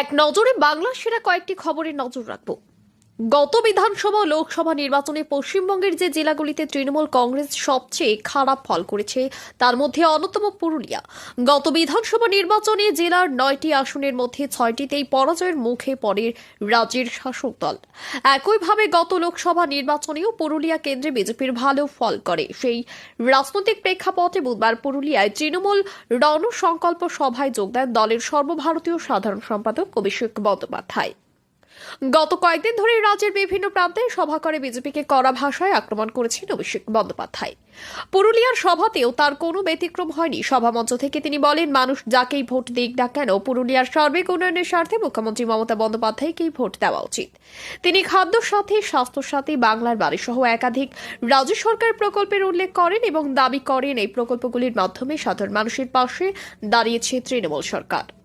এক নজরে বাংলা সেরা কয়েকটি খবরে নজর রাখব। গত বিধানসভা লোকসভা নির্বাচনে পশ্চিমবঙ্গের যে জেলাগুলিতে তৃণমূল কংগ্রেস সবচেয়ে খারাপ ফল করেছে, তার মধ্যে অন্যতম পুরুলিয়া। গত বিধানসভা নির্বাচনে জেলার নয়টি আসনের মধ্যে ছয়টিতেই পরাজয়ের মুখে পড়ে রাজ্যের শাসক দল। একইভাবে গত লোকসভা নির্বাচনেও পুরুলিয়া কেন্দ্রে বিজেপির ভালো ফল করে। সেই রাজনৈতিক প্রেক্ষাপটে বুধবার পুরুলিয়ায় তৃণমূল রণসংকল্প সভায় যোগ দেন দলের সর্বভারতীয় সাধারণ সম্পাদক অভিষেক বন্দ্যোপাধ্যায়। গত কয়েকদিন ধরে রাজ্যের বিভিন্ন প্রান্তে সভা করে বিজেপিকে কড়া ভাষায় আক্রমণ করেছেন অভিষেক বন্দ্যোপাধ্যায়। পুরুলিয়ার সভাতেও তার কোনো ব্যতিক্রম হয়নি। সভামঞ্চ থেকে তিনি বলেন, মানুষ যাকেই ভোট দিক না কেন, পুরুলিয়ার সার্বিক উন্নয়নের স্বার্থে মুখ্যমন্ত্রী মমতা বন্দ্যোপাধ্যায়কেই ভোট দেওয়া উচিত। তিনি খাদ্য সাথী স্বাস্থ্য সাথী বাংলার বাড়ি সহ একাধিক রাজ্য সরকার প্রকল্পের উল্লেখ করেন এবং দাবি করেন, এই প্রকল্পগুলির মাধ্যমে সাধারণ মানুষের পাশে দাঁড়িয়েছে তৃণমূল সরকার।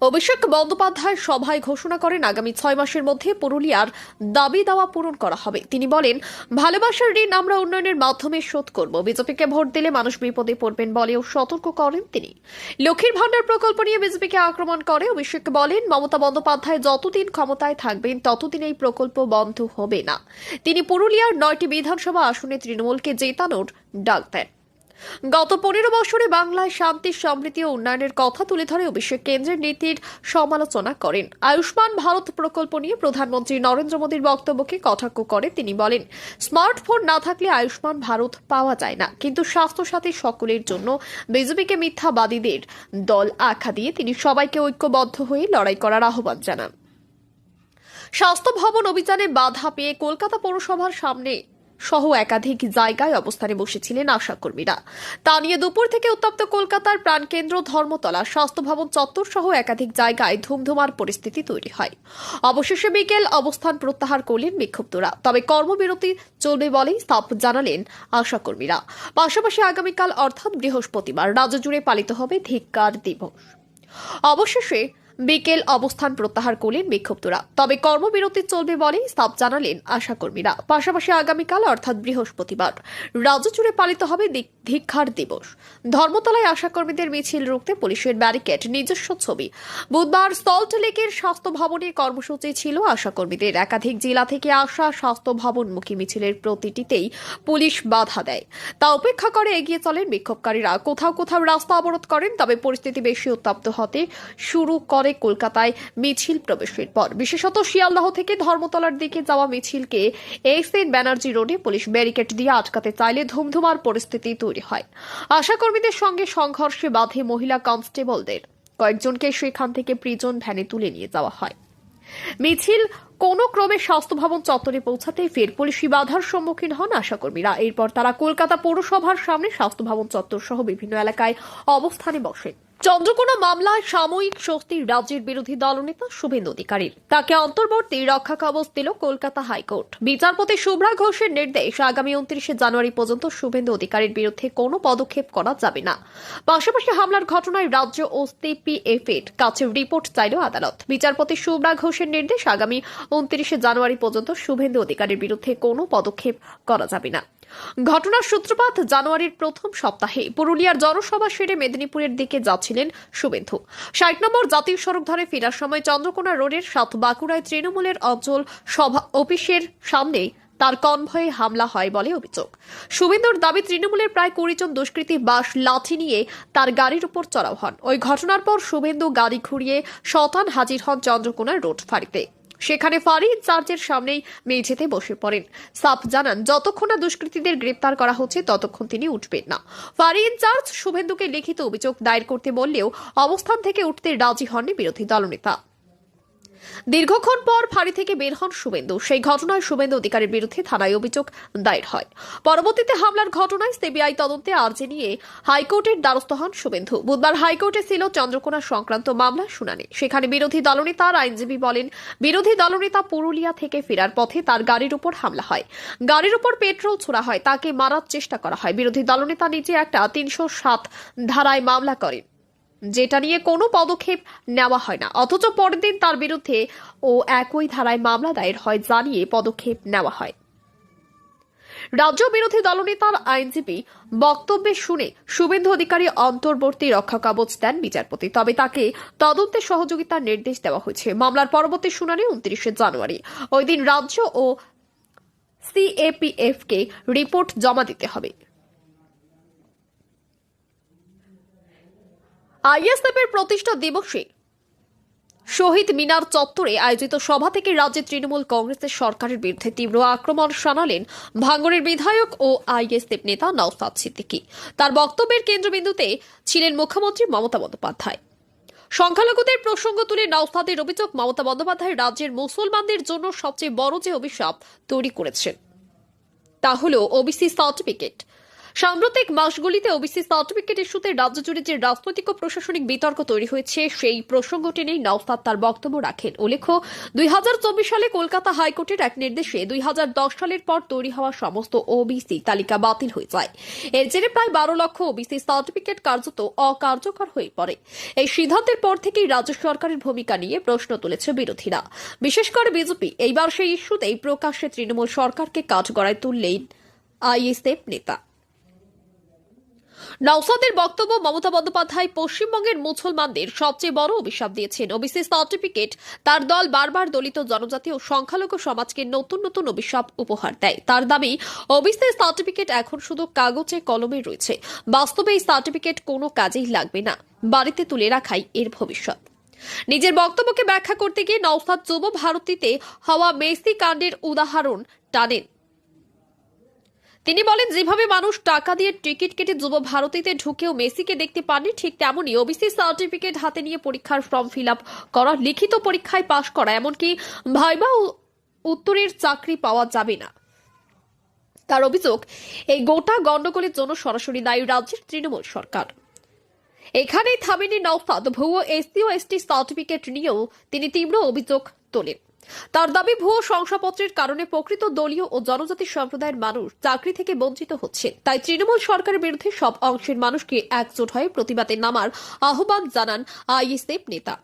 অভিষেক বন্দ্যোপাধ্যায় সভায় ঘোষণা করেন, আগামী ছয় মাসের মধ্যে পুরুলিয়ার দাবি দাওয়া পূরণ করা হবে। তিনি বলেন, ভালোবাসার ঋণ আমরা উন্নয়নের মাধ্যমে শোধ করব। বিজেপিকে ভোট দিলে মানুষ বিপদে পড়বেন বলেও সতর্ক করেন তিনি। লক্ষ্মীর ভাণ্ডার প্রকল্প নিয়ে বিজেপিকে আক্রমণ করে, অভিষেক বলেন, মমতা বন্দ্যোপাধ্যায় যতদিন ক্ষমতায় থাকবেন, ততদিন এই প্রকল্প বন্ধ হবে না। তিনি পুরুলিয়ার নয়টি বিধানসভা আসনে তৃণমূলকে জেতানোর ডাক দেন। গত পনেরো বছরে বাংলায় শান্তি, সমৃদ্ধি ও উন্নয়নের কথা তুলে ধরে অভিষেক কেন্দ্রের নীতির সমালোচনা করেন। আয়ুষ্মান ভারত প্রকল্প নিয়ে প্রধানমন্ত্রী নরেন্দ্র মোদীর বক্তব্যকে কটাক্ষ করে তিনি বলেন, স্মার্টফোন না থাকলে আয়ুষ্মান ভারত পাওয়া যায় না। কিন্তু স্বাস্থ্যসাথী সকলের জন্য বিজেপিকে মিথ্যাবাদীদের দল আখ্যা দিয়ে তিনি সবাইকে ঐক্যবদ্ধ হয়ে লড়াই করার আহ্বান জানান। স্বাস্থ্য ভবন অভিযানে বাধা পেয়ে কলকাতা পৌরসভার সামনে সহ একাধিক জায়গায় অবস্থানে বসেছিলেন আশাকর্মীরা। তা নিয়ে দুপুর থেকে উত্তপ্ত কলকাতার প্রাণকেন্দ্র ধর্মতলা স্বাস্থ্য ভবন চত্বর সহ একাধিক জায়গায় ধুমধুমার পরিস্থিতি তৈরি হয়। অবশেষে বিকেল অবস্থান প্রত্যাহার করলেন বিক্ষুব্ধরা। তবে কর্মবিরতি চলবে বলেই স্থাপ জানালেন আশাকর্মীরা। পাশাপাশি আগামীকাল অর্থাৎ বৃহস্পতিবার রাজ্য জুড়ে পালিত হবে ধিক্কার দিবস। অবশেষে বিকেল অবস্থান প্রত্যাহার করলেন বিক্ষুব্ধরা তবে কর্মবিরতি চলবে বলে স্থাপ জানালেন আশাকর্মীরা। পাশাপাশি আগামীকাল, অর্থাৎ বৃহস্পতিবার, রাজ্য জুড়ে পালিত হবে ধিক্ষার দিবস। ধর্মতলায় আশাকর্মীদের মিছিল রুখতে পুলিশের ব্যারিকেড, নিজস্ব ছবি। বুধবার সল্ট লেকের স্বাস্থ্য ভবনে কর্মসূচি ছিল আশাকর্মীদের। একাধিক জেলা থেকে আসা স্বাস্থ্য ভবনমুখী মিছিলের প্রতিটিতেই পুলিশ বাধা দেয়। তা উপেক্ষা করে এগিয়ে চলেন বিক্ষোভকারীরা। কোথাও কোথাও রাস্তা অবরোধ করেন, তবে পরিস্থিতি বেশি উত্তপ্ত হতে শুরু করে কলকাতায় মিছিল প্রবেশের পর। বিশেষত শিয়ালদহ থেকে ধর্মতলার দিকে যাওয়া মিছিলকে এস এন ব্যানার্জি রোডে পুলিশ ব্যারিকেড দিয়ে আটকাতে চাইলে ধুমধুমার পরিস্থিতি তৈরি হয়। আশাকর্মীদের সঙ্গে সংঘর্ষে বাধে মহিলা কনস্টেবলদের। কয়েকজনকে সেখান থেকে প্রিজন ভ্যানে তুলে নিয়ে যাওয়া হয়। মিছিল কোনো ক্রমে স্বাস্থ্য ভবন চত্বরে পৌঁছাতেই ফের পুলিশি বাধার সম্মুখীন হন আশাকর্মীরা। এরপর তারা কলকাতা পৌরসভার সামনে স্বাস্থ্য ভবন চত্বর সহ বিভিন্ন এলাকায় অবস্থানে বসেন। চন্দ্রকোনা মামলায় সাময়িক স্বস্তির রাজ্যের বিরোধী দলনেতা শুভেন্দু অধিকারীর তাকে অন্তর্বর্তী রক্ষা কবচ দিল কলকাতা হাইকোর্ট। বিচারপতি শুভ্রা ঘোষের নির্দেশ আগামী উনত্রিশে জানুয়ারি পর্যন্ত শুভেন্দু অধিকারীর বিরুদ্ধে কোনো পদক্ষেপ করা যাবে না। পাশাপাশি হামলার ঘটনায় রাজ্য ও সিপিএফ এর কাছে রিপোর্ট চাইল আদালত। বিচারপতি শুভ্রা ঘোষের নির্দেশ আগামী উনত্রিশে জানুয়ারি পর্যন্ত শুভেন্দু অধিকারীর বিরুদ্ধে কোনো পদক্ষেপ করা যাবে না। ঘটনার সূত্রপাত জানুয়ারির প্রথম সপ্তাহে। পুরুলিয়ার জনসভা সেরে মেদিনীপুরের দিকে যাচ্ছিলেন শুভেন্দু। ষাট নম্বর জাতীয় সড়ক ধরে ফেরার সময় চন্দ্রকোনা রোডের সাত বাঁকুড়ায় তৃণমূলের অঞ্চল সভা অফিসের সামনে তার কনভয়ে হামলা হয় বলে অভিযোগ। শুভেন্দুর দাবি, তৃণমূলের প্রায় কুড়ি জন দুষ্কৃতী বাস লাঠি নিয়ে তার গাড়ির উপর চড়াও হন। ওই ঘটনার পর শুভেন্দু গাড়ি ঘুরিয়ে শতান হাজির হন চন্দ্রকোনার রোড ফাঁড়িতে। সেখানে ফারিদ চার্চের সামনেই মেঝেতে বসে পড়েন। সাফ জানান, যতক্ষণ না দুষ্কৃতীদের গ্রেপ্তার করা হচ্ছে, ততক্ষণ তিনি উঠবেন না। ফারিদ চার্চ শুভেন্দুকে লিখিত অভিযোগ দায়ের করতে বললেও অবস্থান থেকে উঠতে রাজি হননি বিরোধী দলনেতা। দীর্ঘক্ষণ পর ফাঁড়ি থেকে বের হন শুভেন্দু। সেই ঘটনায় শুভেন্দু অধিকারীর বিরুদ্ধে থানায় অভিযোগ দায়ের হয়। পরবর্তীতে হামলার ঘটনায় সিবিআই তদন্তে আর্জি নিয়ে হাইকোর্টের দ্বারস্থ হন শুভেন্দু। বুধবার হাইকোর্টে ছিল চন্দ্রকোনা সংক্রান্ত মামলার শুনানি। সেখানে বিরোধী দলনেতার আইনজীবী বলেন, বিরোধী দলনেতা পুরুলিয়া থেকে ফেরার পথে তার গাড়ির উপর হামলা হয়। গাড়ির উপর পেট্রোল ছোড়া হয়, তাকে মারার চেষ্টা করা হয়। বিরোধী দলনেতা নিজে একটা তিনশো সাত ধারায় মামলা করেন। যেটা নিয়ে কোনো পদক্ষেপ নেওয়া হয় না। অথচ পরের দিন তার বিরুদ্ধে ও একই ধারায় মামলা দায়ের হয় জানিয়ে পদক্ষেপ নেওয়া হয়। রাজ্য বিরোধী দলনেতার আইনজীবী বক্তব্যে শুনে শুভেন্দু অধিকারী অন্তর্বর্তী রক্ষা কবচ দেন বিচারপতি। তবে তাকে তদন্তে সহযোগিতার নির্দেশ দেওয়া হয়েছে। মামলার পরবর্তী শুনানি উনত্রিশে জানুয়ারি। ওই দিন রাজ্য ও সিএপিএফ কে রিপোর্ট জমা দিতে হবে। আইএসএফ প্রতিষ্ঠা দিবসে শহীদ মিনার চত্বরে আয়োজিত সভা থেকে রাজ্যে তৃণমূল কংগ্রেসের সরকারের বিরুদ্ধে তীব্র আক্রমণ শানালেন ভাঙ্গরের বিধায়ক ও আইএসএফ নেতা নওসাদ সিদ্দিকী। তার বক্তব্যের কেন্দ্রবিন্দুতে ছিলেন মুখ্যমন্ত্রী মমতা বন্দ্যোপাধ্যায়। সংখ্যালঘুদের প্রসঙ্গ তুলে নওসাদের অভিযোগ, মমতা বন্দ্যোপাধ্যায় রাজ্যের মুসলমানদের জন্য সবচেয়ে বড় যে অভিশাপ তৈরি করেছেন, তা হল ওবিসি সার্টিফিকেট। সাম্প্রতিক মাসগুলিতে ওবিসি সার্টিফিকেট ইস্যুতে রাজ্য জুড়ে যে রাজনৈতিক ও প্রশাসনিক বিতর্ক তৈরি হয়েছে, সেই প্রসঙ্গ টেনেই নওসাদ তার বক্তব্য রাখেন। উল্লেখ্য, দুই হাজার চব্বিশ সালে কলকাতা হাইকোর্টের এক নির্দেশে দুই হাজার দশ সালের পর তৈরি হওয়া সমস্ত ওবিসি তালিকা বাতিল হয়ে যায়। এর জেরে প্রায় বারো লক্ষ ওবিসি সার্টিফিকেট কার্যত অকার্যকর হয়ে পড়ে। এই সিদ্ধান্তের পর থেকেই রাজ্য সরকারের ভূমিকা নিয়ে প্রশ্ন তুলেছে বিরোধীরা। বিশেষ করে বিজেপি, এইবার সেই ইস্যুতেই প্রকাশ্যে তৃণমূল সরকারকে কাঠগড়ায় তুললেন আইএসএফ নেতা। নওসাদের বক্তব্য মমতা বন্দ্যোপাধ্যায় পশ্চিমবঙ্গের মুসলমানদের সবচেয়ে বড় অভিশাপ দিয়েছেন। ওবিসি সার্টিফিকেট তার দল বারবার দলিত জনজাতি ও সংখ্যালঘু সমাজকে নতুন নতুন অভিশাপ উপহার দেয়। তার দাবি ওবিসি সার্টিফিকেট এখন শুধু কাগজে কলমে রয়েছে। বাস্তবে এই সার্টিফিকেট কোনো কাজেই লাগবে না। বাড়িতে তুলে রাখাই এর ভবিষ্যৎ। নিজের বক্তব্যকে ব্যাখ্যা করতে গিয়ে নওসাদ যুব ভারতীতে হওয়া মেসি কাণ্ডের উদাহরণ টানেন। তিনি বলেন, যেভাবে মানুষ টাকা দিয়ে টিকিট কেটে যুব ভারতীতে ঢুকেও মেসিকে দেখতে পাননি, ঠিক তেমনই ওবিসি সার্টিফিকেট হাতে নিয়ে পরীক্ষার ফর্ম ফিল আপ করা, লিখিত পরীক্ষায় পাশ করা, এমনকি ভাইবা উত্তরের চাকরি পাওয়া যাবে না। তার অভিযোগ, এই গোটা গণ্ডগোলের জন্য সরাসরি দায়ী রাজ্যের তৃণমূল সরকার। এখানেই থামেনি নওসাদ ভুয়ো এসসি ও এসটি সার্টিফিকেট নিয়েও তিনি তীব্র অভিযোগ তোলেন। তার দাবি, ভুয়ো শংসাপত্রের কারণে প্রকৃত দলীয় ও জনজাতি সম্প্রদায়ের মানুষ চাকরি থেকে বঞ্চিত হচ্ছে। তাই তৃণমূল সরকারের বিরুদ্ধে সব অংশের মানুষকে একজোট হয়ে প্রতিবাদে নামার আহ্বান জানান আইএসএফ নেতা।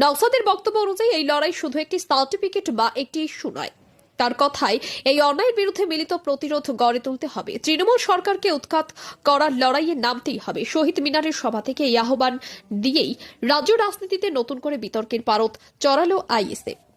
নওসাদের বক্তব্য অনুযায়ী, এই লড়াই শুধু একটি সার্টিফিকেট বা একটি ইস্যু নয়। তার কথায়, এই অন্যায়ের বিরুদ্ধে মিলিত প্রতিরোধ গড়ে তুলতে হবে। তৃণমূল সরকারকে উৎখাত করার লড়াইয়ে নামতেই হবে। শহীদ মিনারের সভা থেকে এই আহ্বান দিয়েই রাজ্য রাজনীতিতে নতুন করে বিতর্কের পারত চড়ালো আইএসএফ।